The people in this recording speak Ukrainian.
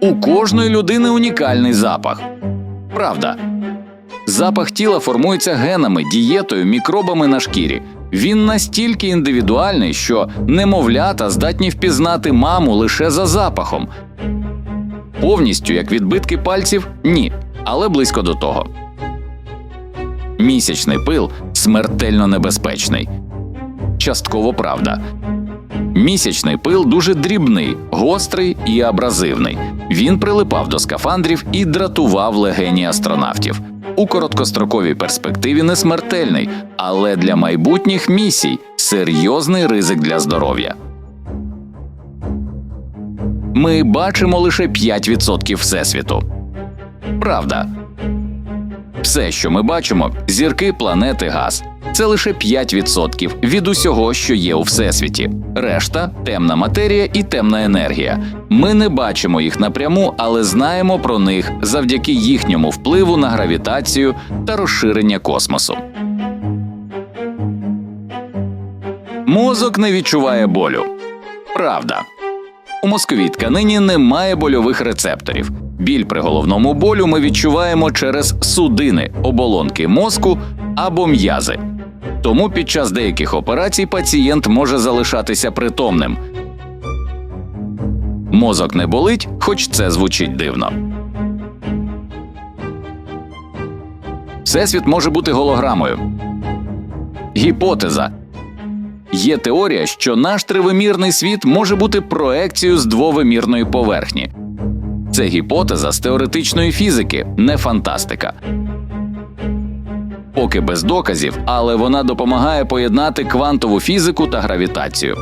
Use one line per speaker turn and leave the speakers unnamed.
У кожної людини унікальний запах. Правда. Запах тіла формується генами, дієтою, мікробами на шкірі. Він настільки індивідуальний, що немовлята здатні впізнати маму лише за запахом. Повністю, як відбитки пальців, ні, але близько до того. Місячний пил смертельно небезпечний. Частково правда. Місячний пил дуже дрібний, гострий і абразивний. Він прилипав до скафандрів і дратував легені астронавтів. У короткостроковій перспективі не смертельний, але для майбутніх місій серйозний ризик для здоров'я. Ми бачимо лише 5% всесвіту. Правда. Все, що ми бачимо, зірки, планети, газ. Це лише 5% від усього, що є у всесвіті. Решта темна матерія і темна енергія. Ми не бачимо їх напряму, але знаємо про них завдяки їхньому впливу на гравітацію та розширення космосу. Мозок не відчуває болю. Правда. У мозковій тканині немає больових рецепторів. Біль при головному болю ми відчуваємо через судини, оболонки мозку або м'язи. Тому під час деяких операцій пацієнт може залишатися притомним. Мозок не болить, хоч це звучить дивно. Всесвіт може бути голограмою. Гіпотеза. Є теорія, що наш тривимірний світ може бути проекцією з двовимірної поверхні. Це гіпотеза з теоретичної фізики, не фантастика. Поки без доказів, але вона допомагає поєднати квантову фізику та гравітацію.